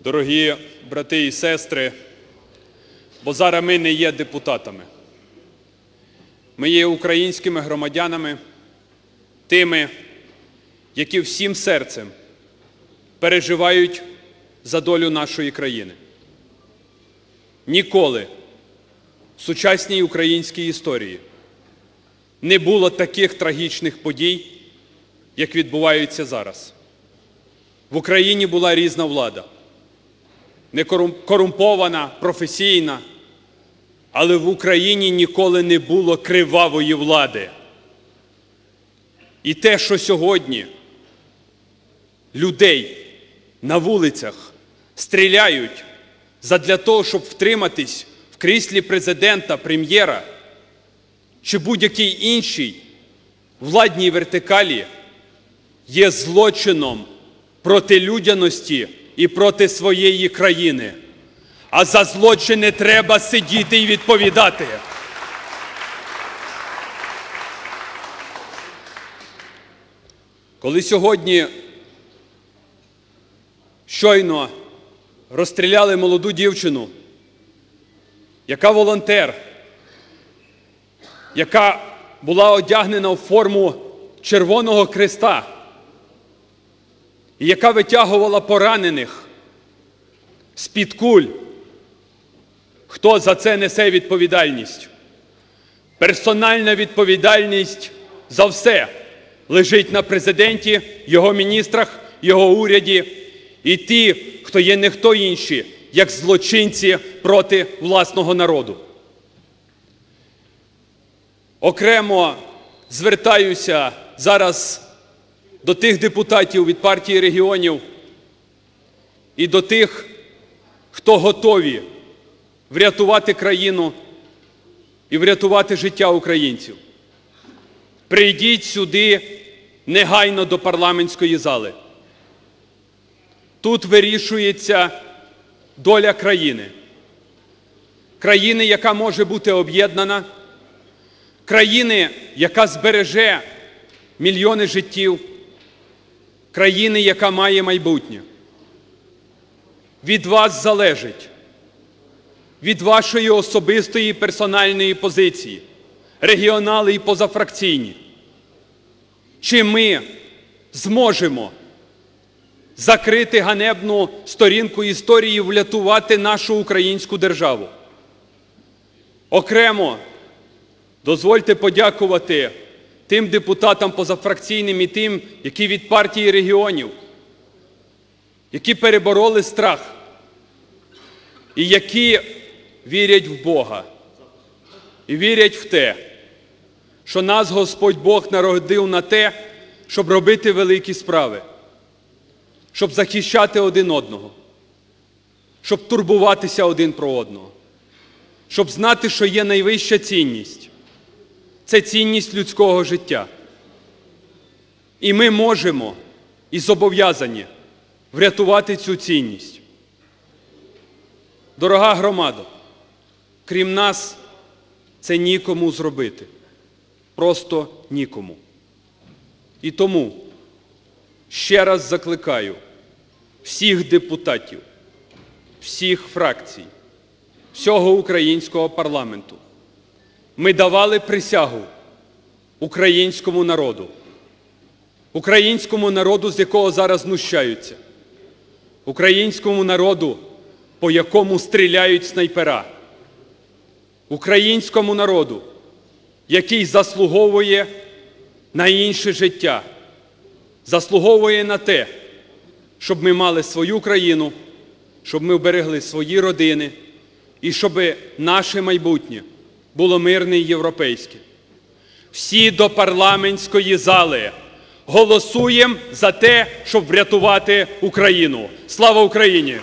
Дорогі брати і сестри, бо зараз ми не є депутатами. Ми є українськими громадянами, тими, які всім серцем переживають за долю нашої країни. Ніколи в сучасній українській історії не було таких трагічних подій, як відбуваються зараз. В Україні була різна влада, не корумпована, професійна, але в Україні ніколи не було кривавої влади. І те, що сьогодні людей на вулицях стріляють задля того, щоб втриматись в кріслі президента, прем'єра чи будь-якій іншій владній вертикалі, є злочином проти людяності і проти своєї країни. А за злочини треба сидіти і відповідати. Коли сьогодні щойно розстріляли молоду дівчину, яка волонтер, яка була одягнена в форму Червоного Христа, і яка витягувала поранених з-під куль. Хто за це несе відповідальність? Персональна відповідальність за все лежить на президенті, його міністрах, його уряді і ті, хто є не хто інші, як злочинці проти власного народу. Окремо звертаюся зараз до тих депутатів від партії регіонів і до тих, хто готові врятувати країну і врятувати життя українців. Прийдіть сюди негайно до парламентської зали. Тут вирішується доля країни. Країни, яка може бути об'єднана, країни, яка збереже мільйони життів, країни, яка має майбутнє. Від вас залежить, від вашої особистої персональної позиції, регіонали і позафракційні. Чи ми зможемо закрити ганебну сторінку історії, врятувати нашу українську державу? Окремо дозвольте подякувати тим депутатам позафракційним і тим, які від партії регіонів, які перебороли страх і які вірять в Бога і вірять в те, що нас Господь Бог народив на те, щоб робити великі справи, щоб захищати один одного, щоб турбуватися один про одного, щоб знати, що є найвища цінність це цінність людського життя. І ми можемо і зобов'язані врятувати цю цінність. Дорога громада, крім нас, це нікому зробити. Просто нікому. І тому ще раз закликаю всіх депутатів, всіх фракцій, всього українського парламенту. Ми давали присягу українському народу, українському народу, з якого зараз знущаються, українському народу, по якому стріляють снайпера, українському народу, який заслуговує на інше життя, заслуговує на те, щоб ми мали свою країну, щоб ми вберегли свої родини і щоб наше майбутнє було мирне і європейське. Всі до парламентської зали голосуємо за те, щоб врятувати Україну. Слава Україні!